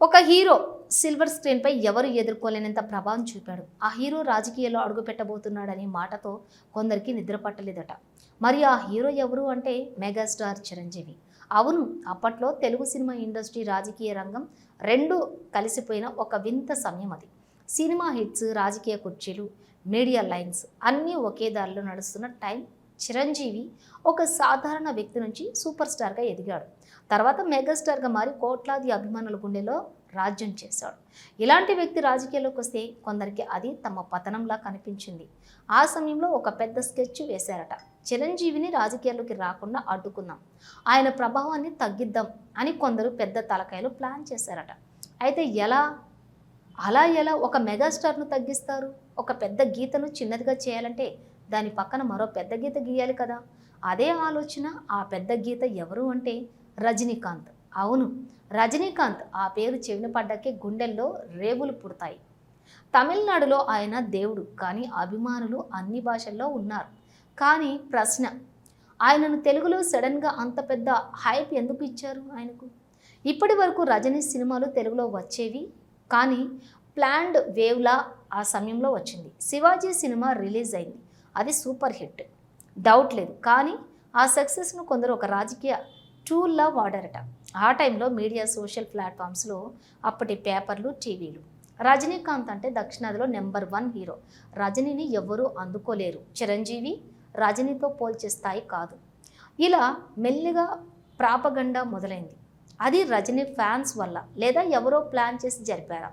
ఒక hero silver స్క్రీన్పై ఎవరు ఎదుర్కోలేనంత ప్రభావం చూపాడు. ఆ హీరో రాజకీయాల్లో అడుగు పెట్టబోతున్నాడనే మాటతో కొందరికి నిద్ర పట్టలేదట. మరి ఆ హీరో ఎవరు అంటే మెగాస్టార్ చిరంజీవి. అవును అప్పట్లో తెలుగు సినిమా ఇండస్ట్రీ రాజకీయ రంగం రెండు కలిసిపోయిన ఒక వింత సమయం అది. సినిమా హిట్స్ రాజకీయ కుర్చీలు మీడియా లైన్స్ అన్నీ ఒకే దారిలో నడుస్తున్న టైం చిరంజీవి ఒక సాధారణ వ్యక్తి నుంచి సూపర్ స్టార్గా ఎదిగాడు. తర్వాత మెగాస్టార్గా మారి కోట్లాది అభిమానుల గుండెలో రాజ్యం చేశాడు. ఇలాంటి వ్యక్తి రాజకీయాల్లోకి వస్తే కొందరికి అది తమ పతనంలా కనిపించింది. ఆ సమయంలో ఒక పెద్ద స్కెచ్ వేశారట. చిరంజీవిని రాజకీయాల్లోకి రాకుండా అడ్డుకుందాం. ఆయన ప్రభావాన్ని తగ్గిద్దాం అని కొందరు పెద్ద తలకాయలు ప్లాన్ చేశారట. అయితే ఎలా? అలా ఎలా ఒక మెగాస్టార్ను తగ్గిస్తారు? ఒక పెద్ద గీతను చిన్నదిగా చేయాలంటే దాని పక్కన మరో పెద్ద గీత గీయాలి కదా? అదే ఆలోచన ఆ పెద్ద గీత ఎవరు అంటే రజనీకాంత్. అవును రజనీకాంత్ ఆ పేరు చెవిన పడ్డాకే గుండెల్లో రేవులు పుడతాయి. తమిళనాడులో ఆయన దేవుడు కానీ అభిమానులు అన్ని భాషల్లో ఉన్నారు. కానీ ప్రశ్న ఆయనను తెలుగులో సడన్గా అంత పెద్ద హైప్ ఎందుకు ఇచ్చారు ఆయనకు? ఇప్పటి వరకు రజనీ సినిమాలు తెలుగులో వచ్చేవి కానీ ప్లాన్డ్ వేవ్లా ఆ సమయంలో వచ్చింది. శివాజీ సినిమా రిలీజ్ అయింది. అది సూపర్ హిట్. డౌట్ లేదు. కానీ ఆ సక్సెస్ను కొందరు ఒక రాజకీయ టూల్లా వాడారట ఆ టైంలో మీడియా సోషల్ ప్లాట్ఫామ్స్లో అప్పటి పేపర్లు టీవీలు. రజనీకాంత్ అంటే దక్షిణాదిలో నెంబర్ వన్ హీరో. రజనీని ఎవ్వరూ అందుకోలేరు. చిరంజీవి రజనీతో పోల్చే స్థాయి కాదు. ఇలా మెల్లిగా ప్రాపగండా మొదలైంది. అది రజనీ ఫ్యాన్స్ వల్ల లేదా ఎవరో ప్లాన్ చేసి జరిపారా?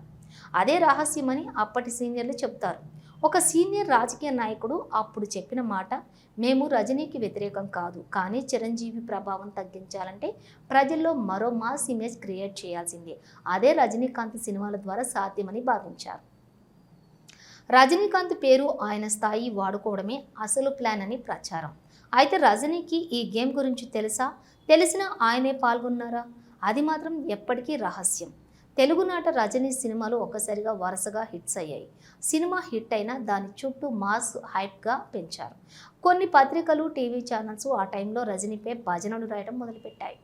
అదే రహస్యమని అప్పటి సీనియర్లు చెప్తారు. ఒక సీనియర్ రాజకీయ నాయకుడు అప్పుడు చెప్పిన మాట మేము రజనీకి వ్యతిరేకం కాదు కానీ చిరంజీవి ప్రభావం తగ్గించాలంటే ప్రజల్లో మరో మాస్ ఇమేజ్ క్రియేట్ చేయాల్సిందే. అదే రజనీకాంత్ సినిమాల ద్వారా సాధ్యమని భావించారు. రజనీకాంత్ పేరు ఆయన స్థాయి వాడుకోవడమే అసలు ప్లాన్ అని ప్రచారం. అయితే రజనీకి ఈ గేమ్ గురించి తెలుసా? తెలిసినా ఆయనే పాల్గొన్నారా? అది మాత్రం ఎప్పటికీ రహస్యం. తెలుగునాట రజనీ సినిమాలు ఒక్కసారిగా వరుసగా హిట్స్ అయ్యాయి. సినిమా హిట్ అయినా దాని చుట్టూ మాస్ హైప్గా పెంచారు. కొన్ని పత్రికలు టీవీ ఛానల్స్ ఆ టైంలో రజనీపై భజనలు రాయడం మొదలుపెట్టాయి.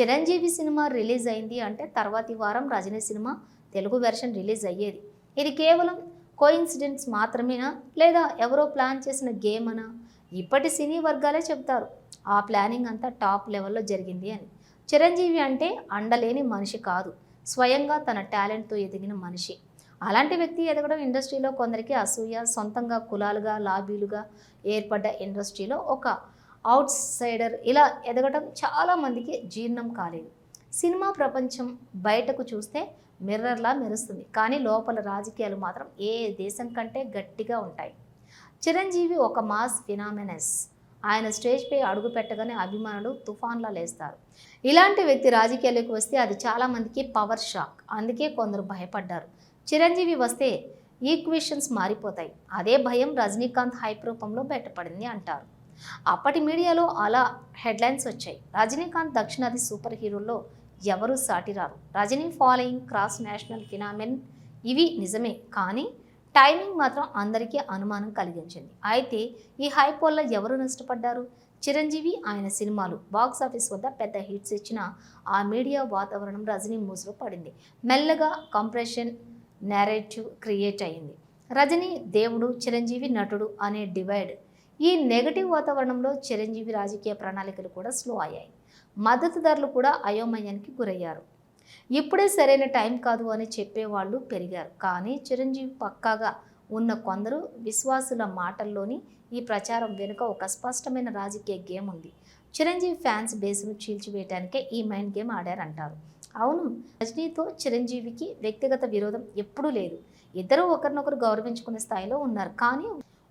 చిరంజీవి సినిమా రిలీజ్ అయింది అంటే తర్వాతి వారం Rajini cinema Telugu version release అయ్యేది. ఇది కేవలం కోయిన్సిడెంట్స్ మాత్రమేనా? లేదా ఎవరో ప్లాన్ చేసిన గేమ్ అనా ఇప్పటి సినీ వర్గాలే చెప్తారు ఆ ప్లానింగ్ అంతా టాప్ లెవెల్లో జరిగింది అని. చిరంజీవి అంటే అండలేని మనిషి కాదు. స్వయంగా తన టాలెంట్తో ఎదిగిన మనిషి. అలాంటి వ్యక్తి ఎదగడం ఇండస్ట్రీలో కొందరికి అసూయ సొంతంగా కులాలుగా లాబీలుగా ఏర్పడ్డ ఇండస్ట్రీలో ఒక అవుట్ సైడర్ ఇలా ఎదగడం చాలామందికి జీర్ణం కాలేదు. సినిమా ప్రపంచం బయటకు చూస్తే మిర్రర్లా మెరుస్తుంది. కానీ లోపల రాజకీయాలు మాత్రం ఏ దేశం కంటే గట్టిగా ఉంటాయి. చిరంజీవి ఒక మాస్ ఫినామినస్. ఆయన స్టేజ్పై అడుగు పెట్టగానే అభిమానులు తుఫాన్లా లేస్తారు. ఇలాంటి వ్యక్తి రాజకీయాల్లోకి వస్తే అది చాలామందికి పవర్ షాక్ అందుకే కొందరు భయపడ్డారు. చిరంజీవి వస్తే ఈక్వేషన్స్ మారిపోతాయి. అదే భయం రజనీకాంత్ హైప్ రూపంలో బయటపడింది అంటారు. అప్పటి మీడియాలో అలా హెడ్లైన్స్ వచ్చాయి. రజనీకాంత్ దక్షిణాది సూపర్ హీరోల్లో ఎవరు సాటిరారు? Rajini following cross national phenomenon ఇవి నిజమే. కానీ టైమింగ్ మాత్రం అందరికీ అనుమానం కలిగించింది. అయితే ఈ హైప్ వల్ల ఎవరు నష్టపడ్డారు? చిరంజీవి ఆయన సినిమాలు బాక్స్ ఆఫీస్ వద్ద పెద్ద హిట్స్ ఇచ్చిన ఆ మీడియా వాతావరణం రజనీ మూసులో పడింది. మెల్లగా కంప్రెషన్ నేరేటివ్ క్రియేట్ అయింది. రజనీ దేవుడు చిరంజీవి నటుడు అనే డివైడ్ ఈ నెగటివ్ వాతావరణంలో చిరంజీవి రాజకీయ ప్రణాళికలు కూడా స్లో అయ్యాయి. మద్దతుదారులు కూడా అయోమయానికి గురయ్యారు. ఇప్పుడే సరైన టైం కాదు అని చెప్పేవాళ్ళు పెరిగారు. కానీ చిరంజీవి పక్కాగా ఉన్న కొందరు విశ్వాసుల మాటల్లోని ఈ ప్రచారం వెనుక ఒక స్పష్టమైన రాజకీయ గేమ్ ఉంది. చిరంజీవి ఫ్యాన్స్ బేస్ను చీల్చివేయడానికే ఈ మైండ్ గేమ్ ఆడారంటారు. అవును రజనీతో చిరంజీవికి వ్యక్తిగత విరోధం ఎప్పుడూ లేదు. ఇద్దరూ ఒకరినొకరు గౌరవించుకునే స్థాయిలో ఉన్నారు. కానీ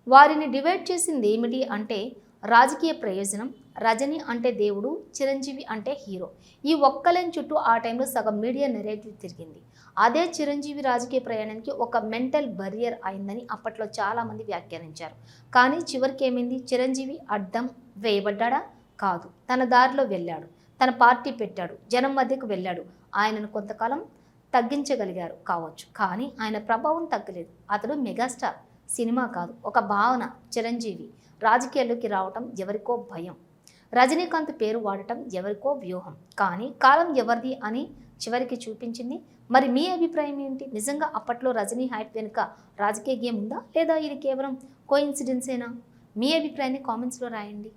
వారిని డివైడ్ చేసింది ఏమిటి అంటే రాజకీయ ప్రయోజనం రజని అంటే దేవుడు చిరంజీవి అంటే హీరో. ఈ ఒక్కలేని చుట్టూ ఆ టైంలో సగం మీడియా నెరేటివ్ తిరిగింది. అదే చిరంజీవి రాజకీయ ప్రయాణానికి ఒక మెంటల్ బరియర్ అయిందని అప్పట్లో చాలామంది వ్యాఖ్యానించారు. కానీ చివరికి ఏమైంది చిరంజీవి అడ్డం వేయబడ్డా కాదు. తన దారిలో వెళ్ళాడు. తన పార్టీ పెట్టాడు. జనం మధ్యకు వెళ్ళాడు. ఆయనను కొంతకాలం తగ్గించగలిగారు కావచ్చు. కానీ ఆయన ప్రభావం తగ్గలేదు. అతడు మెగాస్టార్ సినిమా కాదు. ఒక భావన చిరంజీవి. రాజకీయాల్లోకి రావటం ఎవరికో భయం. రజనీకాంత్ పేరు వాడటం ఎవరికో వ్యూహం. కానీ కాలం ఎవరిది అని చివరికి చూపించింది. మరి మీ అభిప్రాయం ఏంటి? నిజంగా అప్పట్లో రజనీ హైట్ వెనుక రాజకీయ గేమ్ ఉందా? లేదా ఇది కేవలం కోయిన్సిడెన్సేనా మీ అభిప్రాయాన్ని కామెంట్స్లో రాయండి.